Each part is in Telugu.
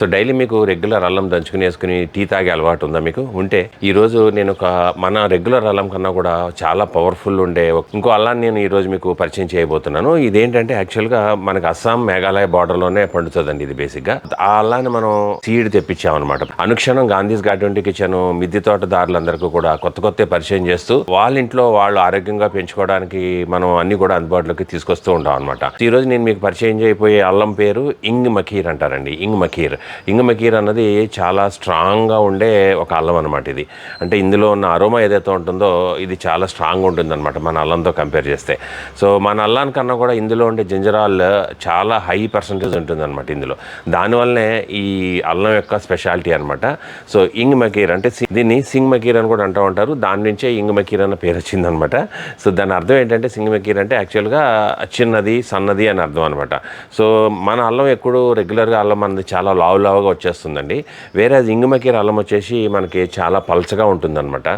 సో డైలీ మీకు రెగ్యులర్ అల్లం దంచుకుని వేసుకుని టీ తాగే అలవాటు ఉందా మీకు? ఉంటే ఈరోజు నేను ఒక మన రెగ్యులర్ అల్లం కన్నా కూడా చాలా పవర్ఫుల్ ఉండే ఇంకో అల్లాన్ని నేను ఈరోజు మీకు పరిచయం చేయబోతున్నాను. ఇదేంటంటే యాక్చువల్గా మనకి అస్సాం మేఘాలయ బార్డర్లోనే పండుతుందండి ఇది బేసిక్గా ఆ అల్లాన్ని మనం సీడ్ తెప్పించామన్నమాట. అనుక్షణం గాంధీస్ గార్డెన్ కిచెన్ మిద్దె తోటదారులందరికీ కూడా కొత్త కొత్త పరిచయం చేస్తూ వాళ్ళ ఇంట్లో వాళ్ళు ఆరోగ్యంగా పెంచుకోవడానికి మనం అన్ని కూడా అందుబాటులోకి తీసుకొస్తూ ఉంటాం అనమాట ఈరోజు నేను మీకు పరిచయం చేయబోయే అల్లం పేరు ఇంగ్ మఖీర్ అంటారండి. ఇంగ్ మఖీర్. ఇంగ మకీర్ అన్నది చాలా స్ట్రాంగ్గా ఉండే ఒక అల్లం అనమాట ఇది. అంటే ఇందులో ఉన్న అరోమా ఏదైతే ఉంటుందో ఇది చాలా స్ట్రాంగ్ ఉంటుందన్నమాట మన అల్లంతో కంపేర్ చేస్తే. సో మన అల్లానికన్నా కూడా ఇందులో ఉండే జింజరాల్ చాలా హై పర్సంటేజ్ ఉంటుంది అనమాట ఇందులో దానివల్లనే ఈ అల్లం యొక్క స్పెషాలిటీ అనమాట సో ఇంగ్ మకీర్ అంటే దీన్ని సింగ్ మకీర్ అని కూడా అంటూ ఉంటారు. దాని నుంచే ఇంగ్ మకీర్ అన్న పేరు వచ్చిందనమాట సో దాని అర్థం ఏంటంటే సింగ్ మకీర్ అంటే యాక్చువల్గా చిన్నది సన్నది అని అర్థం అనమాట సో మన అల్లం ఎప్పుడు రెగ్యులర్గా అల్లం అనేది చాలా లావు లావుగా వచ్చేస్తుందండి. వేరే ఇంగుమకీర అల్లం వచ్చేసి మనకి చాలా పల్చగా ఉంటుందన్నమాట.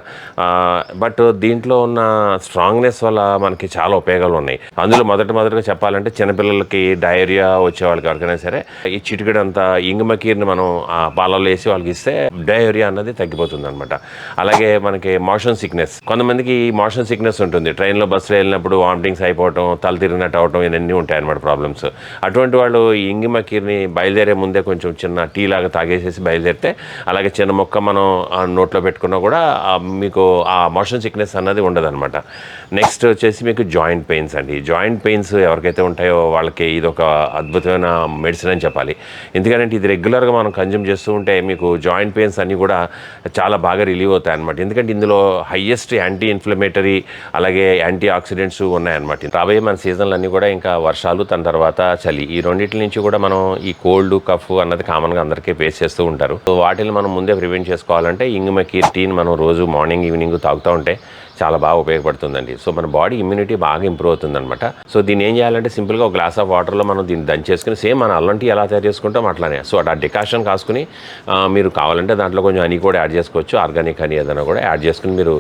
బట్ దీంట్లో ఉన్న స్ట్రాంగ్నెస్ వల్ల మనకి చాలా ఉపయోగాలు ఉన్నాయి. అందులో మొదట మొదటగా చెప్పాలంటే చిన్నపిల్లలకి డయేరియా వచ్చే వాళ్ళకి ఎవరికైనా సరే ఈ చిటికడంతా ఇంగుమకీర్ని మనం ఆ పాలలో వేసి వాళ్ళకి ఇస్తే డయేరియా అన్నది తగ్గిపోతుంది అనమాట అలాగే మనకి మోషన్ సిక్నెస్. కొంతమందికి మోషన్ సిక్నెస్ ఉంటుంది. ట్రైన్లో బస్సులో వెళ్ళినప్పుడు వామిటింగ్స్ అయిపోవటం తల తిరిగినట్టు అవటం ఇవన్నీ ఉంటాయి అనమాట ప్రాబ్లమ్స్. అటువంటి వాళ్ళు ఈ ఇంగి బయలుదేరే ముందే కొంచెం చిన్న టీ లాగా తాగేసేసి బయలుదేరితే అలాగే చిన్న మొక్క మనం ఆ నోట్లో పెట్టుకున్నా కూడా మీకు ఆ మోషన్ సిక్నెస్ అన్నది ఉండదన్నమాట. నెక్స్ట్ వచ్చేసి మీకు జాయింట్ పెయిన్స్ అండి. జాయింట్ పెయిన్స్ ఎవరికైతే ఉంటాయో వాళ్ళకి ఇది ఒక అద్భుతమైన మెడిసిన్ అని చెప్పాలి. ఎందుకంటే ఇది రెగ్యులర్గా మనం కన్జ్యూమ్ చేస్తూ ఉంటే మీకు జాయింట్ పెయిన్స్ అన్నీ కూడా చాలా బాగా రిలీవ్ అవుతాయి అనమాట ఎందుకంటే ఇందులో హయ్యెస్ట్ యాంటీ ఇన్ఫ్లమేటరీ అలాగే యాంటీ ఆక్సిడెంట్స్ ఉన్నాయన్నమాట. రాబోయే మన సీజన్లు అన్నీ కూడా ఇంకా వర్షాలు దాని తర్వాత చలి. ఈ రెండింటి నుంచి కూడా మనం ఈ కోల్డ్ కఫ్ అన్నది కామన్గా అందరికీ ఫేస్ చేస్తూ ఉంటారు. సో వాటిని మనం ముందే ప్రివెంట్ చేసుకోవాలంటే ఇంగుమకి టీని మనం రోజు మార్నింగ్ ఈవినింగ్ తాగుతూ ఉంటే చాలా బాగా ఉపయోగపడుతుందండి. సో మన బాడీ ఇమ్యూనిటీ బాగా ఇంప్రూవ్ అవుతుందన్నమాట. సో దీన్ని ఏం చేయాలంటే సింపుల్గా ఒక గ్లాస్ ఆఫ్ వాటర్లో మనం దీన్ని దంచేసుకుని సేమ్ మన అల్లం టీ ఎలా తయారు చేసుకుంటాం అట్లానే. సో ఆ డికాషన్ కాసుకుని మీరు కావాలంటే దాంట్లో కొంచెం హనీ కూడా యాడ్ చేసుకోవచ్చు. ఆర్గానిక్ హనీ ఏదైనా కూడా యాడ్ చేసుకుని మీరు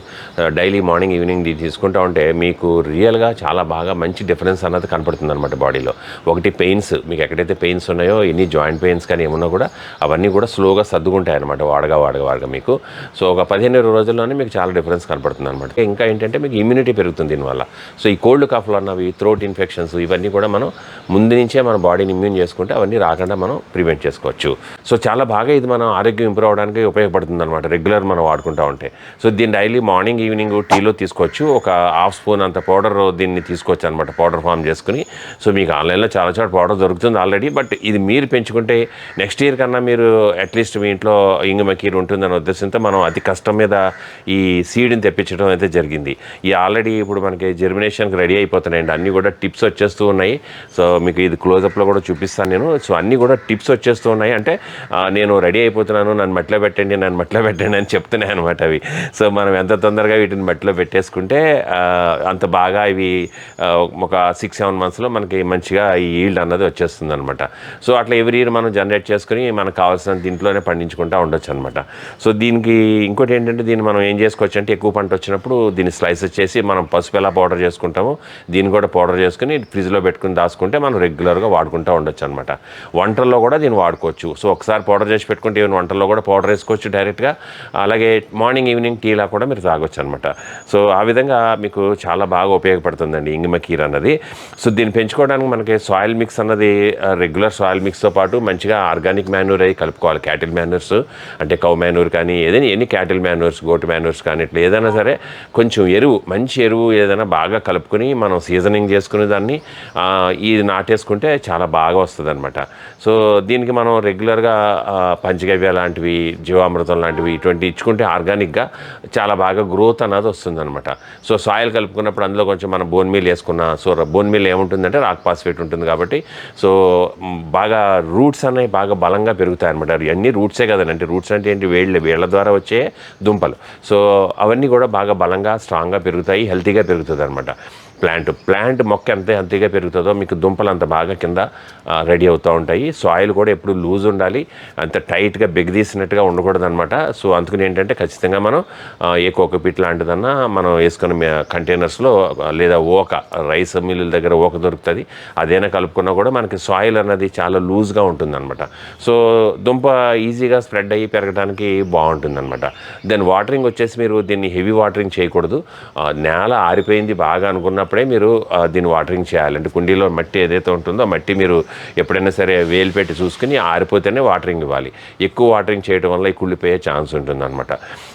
డైలీ మార్నింగ్ ఈవినింగ్ ఇది తీసుకుంటా ఉంటే మీకు రియల్గా చాలా బాగా మంచి డిఫరెన్స్ అన్నది కనపడుతుంది అనమాట బాడీలో. ఒకటి పెయిన్స్ మీకు ఎక్కడైతే పెయిన్స్ ఉన్నాయో ఎన్ని జాయింట్ పెయిన్స్ కానీ ఏమున్నా కూడా అవన్నీ కూడా స్లోగా సర్దుకుంటాయి అనమాట వాడగా వాడగా వాడగా మీకు. సో ఒక పదిహేను రోజుల్లోనే మీకు చాలా డిఫరెన్స్ కనపడుతుంది అనమాట ఇంకా ఏంటంటే మీకు ఇమ్యూనిటీ పెరుగుతుంది దీనివల్ల. సో ఈ కోల్డ్ కాఫ్లు అన్నవి థ్రోట్ ఇన్ఫెక్షన్స్ ఇవన్నీ కూడా మనం ముందు నుంచే మన బాడీని ఇమ్యూన్ చేసుకుంటే అవన్నీ రాకుండా మనం ప్రివెంట్ చేసుకోవచ్చు. సో చాలా బాగా ఇది మనం ఆరోగ్యం ఇంప్రూవ్ అవడానికి ఉపయోగపడుతుంది అనమాట రెగ్యులర్ మనం వాడుకుంటూ ఉంటే. సో దీన్ని డైలీ మార్నింగ్ ఈవినింగ్ టీలో తీసుకోవచ్చు. ఒక హాఫ్ స్పూన్ అంత పౌడర్ దీన్ని తీసుకోవచ్చు అనమాట పౌడర్ ఫామ్ చేసుకుని. సో మీకు ఆన్లైన్లో చాలా చోట పౌడర్ దొరుకుతుంది ఆల్రెడీ బట్ ఇది మీరు పెంచుకుంటే నెక్స్ట్ ఇయర్ కన్నా మీరు అట్లీస్ట్ మీ ఇంట్లో ఇంగమకీర్ ఉంటుందనే ఉద్దేశంతో మనం అతి కష్టం మీద ఈ సీడ్ని తెప్పించడం అయితే జరిగింది. ఈ ఆల్రెడీ ఇప్పుడు మనకి జర్మినేషన్కి రెడీ అయిపోతున్నాయండి. అన్నీ కూడా టిప్స్ వచ్చేస్తూ ఉన్నాయి. సో మీకు ఇది క్లోజప్లో కూడా చూపిస్తాను నేను. సో అన్నీ కూడా టిప్స్ వచ్చేస్తూ ఉన్నాయి. అంటే నేను రెడీ అయిపోతున్నాను. నన్ను మట్టిలో పెట్టండి నన్ను మట్టిలో పెట్టండి అని చెప్తున్నాయి అనమాట అవి. సో మనం ఎంత తొందరగా వీటిని మట్టిలో పెట్టేసుకుంటే అంత బాగా ఇవి ఒక సిక్స్ సెవెన్ మంత్స్లో మనకి మంచిగా ఈ ఈల్డ్ అన్నది వచ్చేస్తుంది అనమాట సో అట్లా ఎవ్రీ ఇయర్ మనం జనరేట్ చేసుకుని మనకు కావాల్సిన దీంట్లోనే పండించుకుంటూ ఉండొచ్చు అనమాట సో దీనికి ఇంకోటి ఏంటంటే దీన్ని మనం ఏం చేసుకోవచ్చు అంటే ఎక్కువ పంట వచ్చినప్పుడు దీన్ని స్లైసెస్ చేసి మనం పసుపు ఎలా పౌడర్ చేసుకుంటామో దీన్ని కూడా పౌడర్ చేసుకుని ఫ్రిడ్జ్లో పెట్టుకుని దాచుకుంటే మనం రెగ్యులర్గా వాడుకుంటూ ఉండొచ్చు అనమాట వంటల్లో కూడా దీన్ని వాడుకోవచ్చు. సో ఒకసారి పౌడర్ చేసి పెట్టుకుంటే ఈవెన్ వంటల్లో కూడా పౌడర్ వేసుకోవచ్చు డైరెక్ట్గా. అలాగే మార్నింగ్ ఈవినింగ్ టీలా కూడా మీరు తాగొచ్చు అనమాట సో ఆ విధంగా మీకు చాలా బాగా ఉపయోగపడుతుందండి ఇంగిమ కీర్ అన్నది. సో దీన్ని పెంచుకోవడానికి మనకి సాయిల్ మిక్స్ అన్నది రెగ్యులర్ సాయిల్ మిక్స్తో పాటు మంచిగా ఆర్గానిక్ మ్యాన్యూర్ అయి కలుపుకోవాలి. క్యాటిల్ మ్యాన్యూర్స్ అంటే కౌ మ్యాన్యూర్ కానీ ఏదైనా ఎన్ని క్యాటిల్ మ్యాన్యూర్స్ గోటు మ్యాన్యూర్స్ కానీ ఇట్లా ఏదైనా సరే కొంచెం ఎరువు మంచి ఎరువు ఏదైనా బాగా కలుపుకొని మనం సీజనింగ్ చేసుకునే దాన్ని ఇది నాటేసుకుంటే చాలా బాగా వస్తుంది అనమాట సో దీనికి మనం రెగ్యులర్గా పంచగవ్య లాంటివి జీవామృతం లాంటివి ఇటువంటి ఇచ్చుకుంటే ఆర్గానిక్గా చాలా బాగా గ్రోత్ అన్నది వస్తుందన్నమాట. సో సాయిల్ కలుపుకున్నప్పుడు అందులో కొంచెం మనం బోన్ మీల్ వేసుకున్న సో బోన్ మీల్ ఏముంటుందంటే రాక్ పాస్ఫేట్ ఉంటుంది కాబట్టి సో బాగా రూట్స్ అనేవి బాగా బలంగా పెరుగుతాయి అనమాట అన్ని రూట్సే కదండి. అంటే రూట్స్ అంటే ఏంటి? వేళ్ళ వేళ్ళ ద్వారా వచ్చే దుంపలు. సో అవన్నీ కూడా బాగా బలంగా స్ట్రాంగ్గా పెరుగుతాయి హెల్తీగా పెరుగుతుంది అనమాట ప్లాంట్. ప్లాంట్ మొక్క ఎంత ఎంతగా పెరుగుతుందో మీకు దుంపలు అంత బాగా కింద రెడీ అవుతూ ఉంటాయి. సాయిల్ కూడా ఎప్పుడు లూజ్ ఉండాలి. అంత టైట్గా బిగదీసినట్టుగా ఉండకూడదు అనమాట సో అందుకని ఏంటంటే ఖచ్చితంగా మనం ఏ కోకపీట్ లాంటిదన్నా మనం వేసుకున్న కంటైనర్స్లో లేదా ఓక రైస్ మిల్లుల దగ్గర ఓక దొరుకుతుంది. అదైనా కలుపుకున్నా కూడా మనకి సాయిల్ అన్నది చాలా లూజ్గా ఉంటుంది అనమాట సో దుంప ఈజీగా స్ప్రెడ్ అయ్యి పెరగడానికి బాగుంటుంది అనమాట దెన్ వాటరింగ్ వచ్చేసి మీరు దీన్ని హెవీ వాటరింగ్ చేయకూడదు. నేల ఆరిపోయింది బాగా అనుకున్నప్పుడు మీరు దీన్ని వాటరింగ్ చేయాలంటే కుండీలో మట్టి ఏదైతే ఉంటుందో ఆ మట్టి మీరు ఎప్పుడైనా సరే వేలు పెట్టి చూసుకుని ఆరిపోతేనే వాటరింగ్ ఇవ్వాలి. ఎక్కువ వాటరింగ్ చేయడం వల్ల ఈ కుళ్ళిపోయే ఛాన్స్ ఉంటుందన్నమాట.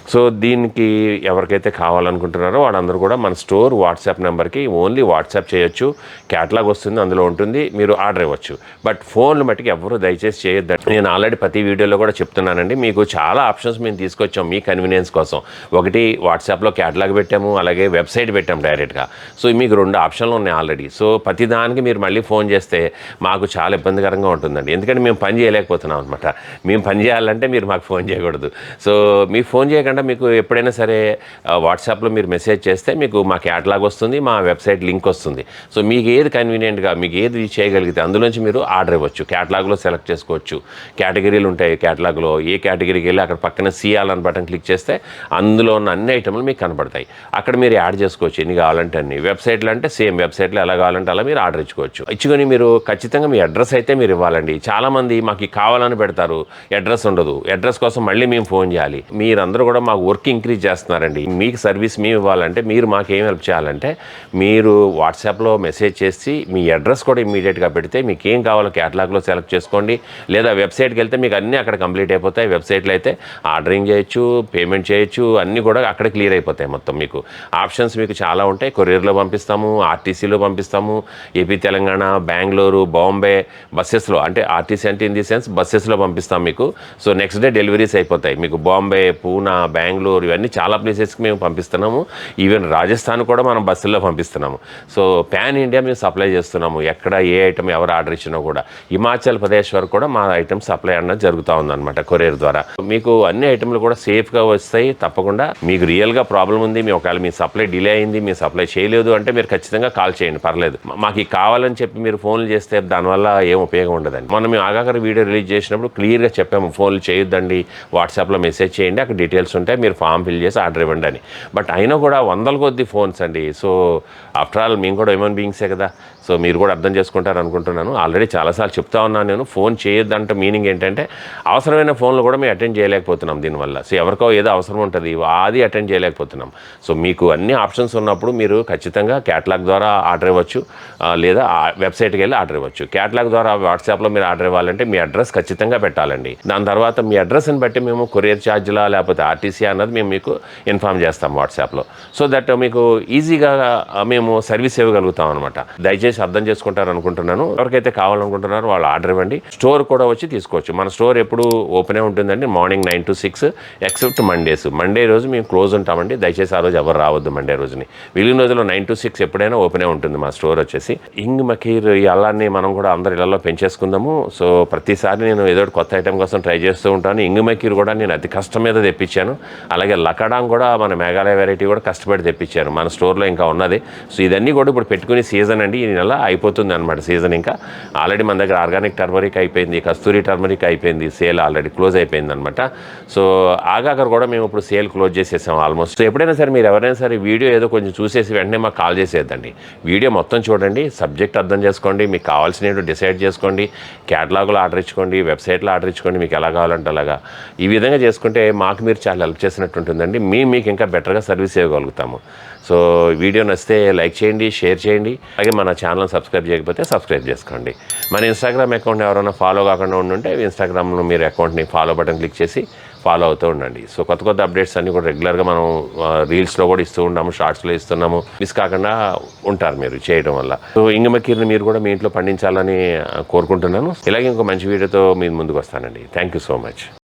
సో దీనికి ఎవరికైతే కావాలనుకుంటున్నారో వాళ్ళందరూ కూడా మన స్టోర్ వాట్సాప్ నెంబర్కి ఓన్లీ వాట్సాప్ చేయొచ్చు. క్యాటలాగ్ వస్తుంది అందులో ఉంటుంది. మీరు ఆర్డర్ ఇవ్వచ్చు. బట్ ఫోన్లు మట్టుకు ఎవరు దయచేసి చేయొద్దండి. నేను ఆల్రెడీ ప్రతి వీడియోలో కూడా చెప్తున్నానండి. మీకు చాలా ఆప్షన్స్ మేము తీసుకొచ్చాం మీ కన్వీనియన్స్ కోసం. ఒకటి వాట్సాప్లో క్యాటలాగ్ పెట్టాము అలాగే వెబ్సైట్ పెట్టాము డైరెక్ట్గా. సో మీకు రెండు ఆప్షన్లు ఉన్నాయి ఆల్రెడీ. సో ప్రతి దానికి మీరు మళ్ళీ ఫోన్ చేస్తే మాకు చాలా ఇబ్బందికరంగా ఉంటుందండి. ఎందుకంటే మేము పని చేయలేకపోతున్నాం అనమాట మేము పని చేయాలంటే మీరు మాకు ఫోన్ చేయకూడదు. సో మీ ఫోన్ చేయకుండా మీకు ఎప్పుడైనా సరే వాట్సాప్లో మీరు మెసేజ్ చేస్తే మీకు మా క్యాటలాగ్ వస్తుంది మా వెబ్సైట్ లింక్ వస్తుంది. సో మీకు ఏది కన్వీనియంట్గా మీకు ఏది చేయగలిగితే అందులోంచి మీరు ఆర్డర్ ఇవ్వచ్చు. క్యాటలాగ్లో సెలెక్ట్ చేసుకోవచ్చు. కేటగిరీలు ఉంటాయి క్యాటలాగ్లో. ఏ కేటగిరీకి వెళ్ళి అక్కడ పక్కన సియాల్ బటన్ క్లిక్ చేస్తే అందులో ఉన్న అన్ని ఐటమ్లు మీకు కనబడతాయి. అక్కడ మీరు యాడ్ చేసుకోవచ్చు. ఎన్ని కావాలంటే అన్ని. వెబ్సైట్ వెబ్సైట్లు అంటే సేమ్ వెబ్సైట్లో ఎలా కావాలంటే అలా మీరు ఆర్డర్ ఇచ్చుకోవచ్చు. ఇచ్చుకొని మీరు ఖచ్చితంగా మీ అడ్రస్ అయితే మీరు ఇవ్వాలండి. చాలామంది మాకు కావాలని పెడతారు అడ్రస్ ఉండదు. అడ్రస్ కోసం మళ్ళీ మేము ఫోన్ చేయాలి. మీరందరూ కూడా మాకు వర్క్ ఇంక్రీజ్ చేస్తున్నారండి. మీకు సర్వీస్ మేము ఇవ్వాలంటే మీరు మాకు ఏం హెల్ప్ చేయాలంటే మీరు వాట్సాప్లో మెసేజ్ చేసి మీ అడ్రస్ కూడా ఇమీడియట్గా పెడితే మీకు ఏం కావాలో క్యాటలాగ్లో సెలెక్ట్ చేసుకోండి. లేదా వెబ్సైట్కి వెళ్తే మీకు అన్నీ అక్కడ కంప్లీట్ అయిపోతాయి. వెబ్సైట్లో అయితే ఆర్డరింగ్ చేయొచ్చు పేమెంట్ చేయొచ్చు అన్నీ కూడా అక్కడ క్లియర్ అయిపోతాయి మొత్తం మీకు. ఆప్షన్స్ మీకు చాలా ఉంటాయి. కొరియర్లో పంపిస్తాము ఆర్టీసీలో పంపిస్తాము ఏపీ తెలంగాణ బెంగళూరు బాంబే బస్సెస్లో. అంటే ఆర్టీసీ అంటే ఇన్ ది సెన్స్ బస్సెస్లో పంపిస్తాం మీకు. సో నెక్స్ట్ డే డెలివరీస్ అయిపోతాయి. మీకు బాంబే పూనా బెంగళూరు ఇవన్నీ చాలా ప్లేసెస్కి మేము పంపిస్తున్నాము. ఈవెన్ రాజస్థాన్ కూడా మనం బస్సుల్లో పంపిస్తున్నాము. సో ప్యాన్ ఇండియా మేము సప్లై చేస్తున్నాము. ఎక్కడ ఏ ఐటమ్ ఎవరు ఆర్డర్ ఇచ్చినా కూడా. హిమాచల్ ప్రదేశ్ వరకు కూడా మా ఐటమ్ సప్లై అన్నది జరుగుతూ ఉందన్నమాట కొరియర్ ద్వారా. మీకు అన్ని ఐటమ్లు కూడా సేఫ్గా వస్తాయి తప్పకుండా. మీకు రియల్గా ప్రాబ్లం ఉంది మీ ఒకవేళ మీ సప్లై డిలే అయింది మీ సప్లై చేయలేదు అంటే మీరు ఖచ్చితంగా కాల్ చేయండి పర్లేదు. మాకు కావాలని చెప్పి మీరు ఫోన్లు చేస్తే దానివల్ల ఏం ఉపయోగం ఉండదండి. మనం మేము ఆగాకర వీడియో రిలీజ్ చేసినప్పుడు క్లియర్గా చెప్పాము ఫోన్లు చేయొద్దండి వాట్సాప్లో మెసేజ్ చేయండి అక్కడ డీటెయిల్స్ ఉంటాయి మీరు ఫామ్ ఫిల్ చేసి ఆర్డర్ ఇవ్వండి అని. బట్ అయినా కూడా వందల కొద్ది ఫోన్స్ అండి. సో ఆఫ్టర్ ఆల్ మేము కూడా హ్యూమన్ బీయింగ్సే కదా. సో మీరు కూడా అర్థం చేసుకుంటారు అనుకుంటున్నాను. ఆల్రెడీ చాలాసార్లు చెప్తా ఉన్నాను నేను ఫోన్ చేయొద్దంటే మీనింగ్ ఏంటంటే అవసరమైన ఫోన్లు కూడా మేము అటెండ్ చేయలేకపోతున్నాం దీనివల్ల. సో ఎవరికో ఏదో అవసరం ఉంటుంది అది అటెండ్ చేయలేకపోతున్నాం. సో మీకు అన్ని ఆప్షన్స్ ఉన్నప్పుడు మీరు ఖచ్చితంగా క్యాటలాగ్ ద్వారా ఆర్డర్ ఇవ్వచ్చు. లేదా వెబ్సైట్కి వెళ్ళి ఆర్డర్ ఇవ్వచ్చు. క్యాటలాగ్ ద్వారా వాట్సాప్లో మీరు ఆర్డర్ ఇవ్వాలంటే మీ అడ్రస్ ఖచ్చితంగా పెట్టాలండి. దాని తర్వాత మీ అడ్రస్ని బట్టి మేము కొరియర్ ఛార్జ్లా లేకపోతే ఆర్టీసీ అన్నది మేము మీకు ఇన్ఫామ్ చేస్తాం వాట్సాప్లో సో దట్ మీకు ఈజీగా మేము సర్వీస్ ఇవ్వగలుగుతాం అనమాట దయచేసి అర్థం చేసుకుంటారు అనుకుంటున్నాను. ఎవరికైతే కావాలనుకుంటున్నారో వాళ్ళు ఆర్డర్ ఇవ్వండి. స్టోర్ కూడా వచ్చి తీసుకోవచ్చు. మన స్టోర్ ఎప్పుడు ఓపెనే ఉంటుందండి. Morning nine to six except Mondays Monday రోజు మేము క్లోజ్ ఉంటామండి. దయచేసి ఆ రోజు ఎవరు రావద్దు మండే రోజుని. మిగిలిన రోజుల్లో నైన్ టు సిక్స్ ఎప్పుడైనా ఓపెనే ఉంటుంది మా స్టోర్ వచ్చేసి. ఇంగ్ మకీర్ ఈ అల్లాన్ని మనం కూడా అందరి ఇళ్ళలో పెంచేసుకుందాము. సో ప్రతిసారి నేను ఏదో ఒకటి కొత్త ఐటెం కోసం ట్రై చేస్తూ ఉంటాను. ఇంగ్ మకీర్ కూడా నేను అతి కష్టం మీద తెప్పించాను. అలాగే లకడాంగ్ కూడా మన మేఘాలయ వెరైటీ కూడా కష్టపడి తెప్పించాను. మన స్టోర్లో ఇంకా ఉన్నది. సో ఇదన్నీ కూడా ఇప్పుడు పెట్టుకునే సీజన్ అండి. ఈ నెల అయిపోతుంది అనమాట సీజన్ ఇంకా. ఆల్రెడీ మన దగ్గర ఆర్గానిక్ టర్మరిక్ అయిపోయింది కస్తూరి టర్మరిక్ అయిపోయింది సేల్ ఆల్రెడీ క్లోజ్ అయిపోయింది అనమాట సో ఆగాకర్ కూడా మేము ఇప్పుడు సేల్ క్లోజ్ చేసేసాం ఆల్మోస్ట్ సో ఎప్పుడైనా సరే మీరు ఎవరైనా సరే వీడియో ఏదో కొంచెం చూసేసి వెంటనే మాకు కాల్ చేసేద్దండి వీడియో మొత్తం చూడండి సబ్జెక్ట్ అర్థం చేసుకోండి మీకు కావాల్సినవి డిసైడ్ చేసుకోండి క్యాటలాగ్లో ఆర్డర్ ఇచ్చుకోండి వెబ్సైట్లో ఆర్డర్ ఇచ్చుకోండి మీకు ఎలా కావాలంటే అలాగా. ఈ విధంగా చేసుకుంటే మాకు మీరు చాలా హెల్ప్ చేసినట్టు ఉంటుందండి. మేము మీకు ఇంకా బెటర్గా సర్వీస్ ఇవ్వగలుగుతాము సో వీడియో నచ్చితే లైక్ చేయండి షేర్ చేయండి అలాగే మన ఛానల్ సబ్స్క్రైబ్ చేయకపోతే సబ్స్క్రైబ్ చేసుకోండి. మన ఇన్స్టాగ్రామ్ అకౌంట్ ఎవరైనా ఫాలో కాకుండా ఉండుంటే ఇన్స్టాగ్రామ్లో మీరు అకౌంట్ని ఫాలో బటన్ క్లిక్ చేసి ఫాలో అవుతూ ఉండండి. సో కొత్త కొత్త అప్డేట్స్ అన్ని కూడా రెగ్యులర్గా మనం రీల్స్లో కూడా ఇస్తూ ఉన్నాము షార్ట్స్లో ఇస్తున్నాము. మిస్ కాకుండా ఉంటారు మీరు చేయడం వల్ల. సో ఇంగమకీర్ని మీరు కూడా మీ ఇంట్లో పండించాలని కోరుకుంటున్నాను. ఇలాగే ఇంకో మంచి వీడియోతో మీ ముందుకు వస్తానండి. Thank you so much.